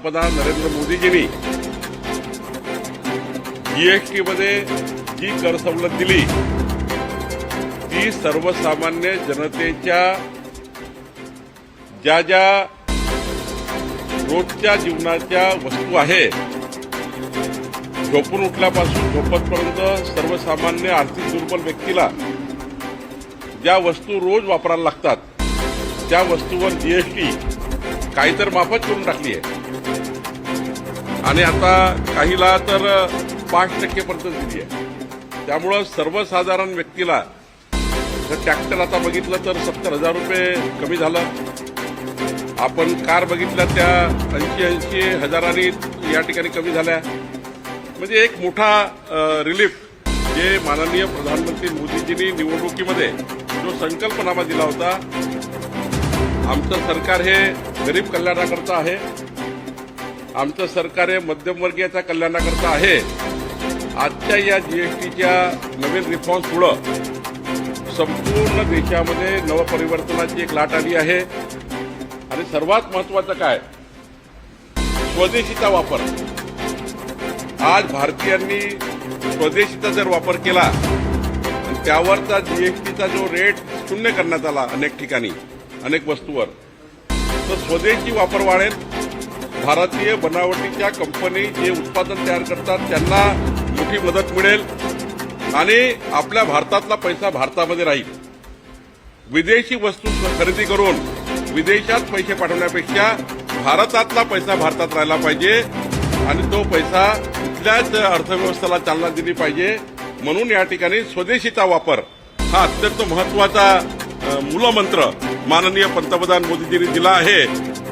पंतप्रधान नरेंद्र मोदीजींनी जीएसटीमध्ये जी कर सवलत दिली ती सर्वसामान्य जनतेच्या ज्या ज्या रोजच्या जीवनाच्या वस्तू आहे झोपून उठल्यापासून झोपतपर्यंत सर्वसामान्य आर्थिक दुर्बल व्यक्तीला ज्या वस्तू रोज वापरायला लागतात त्या वस्तूवर जीएसटी काहीतर माफत माफच करून टाकली आहे. आणि आता काहीला तर पाच टक्केपर्यंत दिली आहे. त्यामुळं सर्वसाधारण व्यक्तीला जर ट्रॅक्टर आता बघितलं तर सत्तर हजार रुपये कमी झालं. आपण कार बघितल्या त्या ऐंशी ऐंशी हजारांनी या ठिकाणी कमी झाल्या. म्हणजे एक मोठा रिलीफ जे माननीय प्रधानमंत्री मोदीजींनी निवडणुकीमध्ये जो संकल्पनामा दिला होता आमचं सरकार हे गरीब कल्याणाकरता आहे. आमचं सरकार हे मध्यमवर्गीयाच्या कल्याणाकरता आहे. आजच्या या जीएसटीच्या नवीन रिफॉर्म्समुळं संपूर्ण देशामध्ये नवपरिवर्तनाची एक लाट आली आहे. आणि सर्वात महत्वाचं काय? स्वदेशीचा वापर. आज भारतीयांनी स्वदेशीचा जर वापर केला त्यावरचा जीएसटीचा जो रेट शून्य करण्यात आला अनेक ठिकाणी अनेक वस्तूवर तर स्वदेशी वापर वाढेल. भारतीय बनावटीच्या कंपनी जे उत्पादन तयार करतात त्यांना मोठी मदत मिळेल आणि आपल्या भारतातला पैसा भारतामध्ये राहील. विदेशी वस्तू खरेदी करून विदेशात पैसे पाठवण्यापेक्षा भारतातला पैसा भारतात राहिला पाहिजे आणि तो पैसा इथल्याच अर्थव्यवस्थेला चालना दिली पाहिजे. म्हणून या ठिकाणी स्वदेशीचा वापर हा अत्यंत महत्त्वाचा मूलमंत्र माननीय पंतप्रधान मोदीजींनी दिला आहे.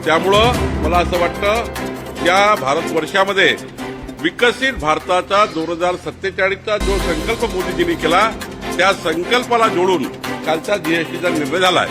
त्यामुळं मला असं वाटतं या भारतवर्षामध्ये विकसित भारताचा दोन हजार सत्तेचाळीसचा जो संकल्प मोदीजींनी केला त्या संकल्पाला जोडून कालचा जीएसटीचा निर्णय झाला आहे